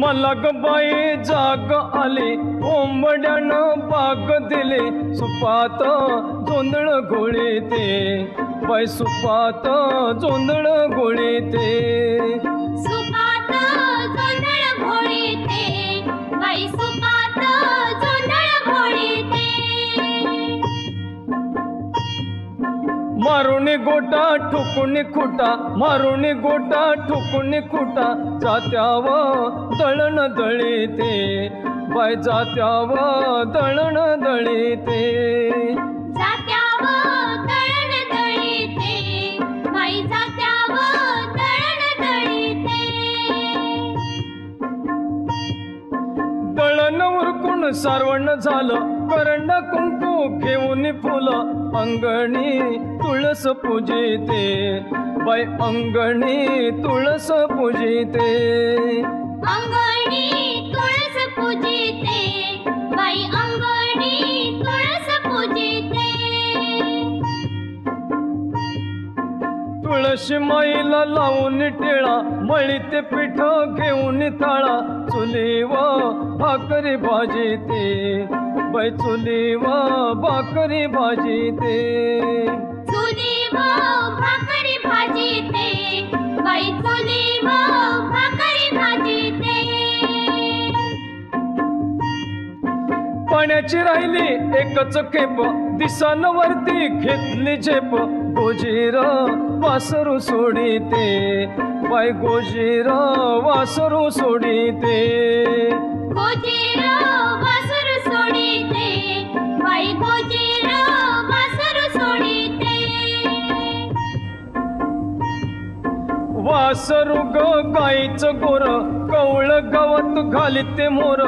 मला ग बाई जाग आली ओंबड्यानं पाक दिले सुपात जोंधळ गोळी ते बाई सुपात जोंधळ गोळी मारुणी गोटा ठुकुनी खुटा मारुणी गोटा ठुकुनी खुटा जात्याव दळण दळीते बाय जात्याव दळण दळीते. दळण उरकून सारवण झालं? करंड कुंकू घेऊन फुलं. अंगणी तुळस पूजिते. बाय अंगणी तुळस पूजिते. अंगणी तुळस पूजिते. बाई अंगणी तुळस पूजिते. तुळशी माईला लावून टिळा मळी ते पीठ घेऊन थाळा. चुलीव भाकरी भाजी ते. बाई चुलीव भाकरी भाजी ते. भाकरी चुली भाकरी भाजीते पाण्याची राहिली एकच खेप. दिसान वरती घेतली झेप. गोजीर वासरू सोडिते. बाई गोजीर वासरू सोडिते. गोजीर वासर सोडिते. बाई गोजीर वासर सोडिते. वासरू ग गाईचं गोर कवळ गवत घालिते मोर.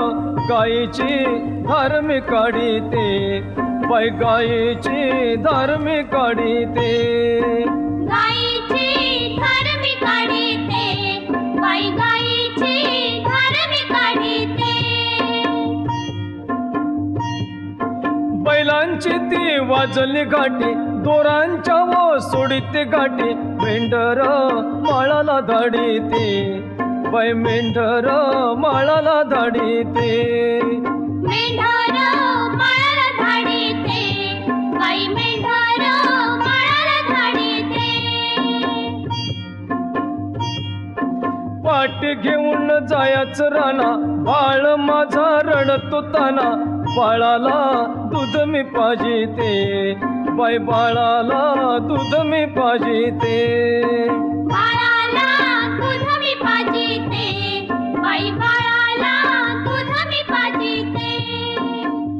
गाईची धार्मी काढीते. बाई गाईची धार्मी काढीते गाईची धार मी काढीते बाई गाईची धार मी काढीते बैलांची ती वाजली घाटी दोरांच्या व सोडीते घाटी मेंढर माळाला धाडीते बाई मेंढर माळाला धाडीते मेंढर पाट घेऊन जायचं राणा बाळ माझा रडतो ताना. बाळाला दूध मी पाहिजे बाय बाळाला दूध मी पाहिजे बाळाला दूध मी बाई बाळाला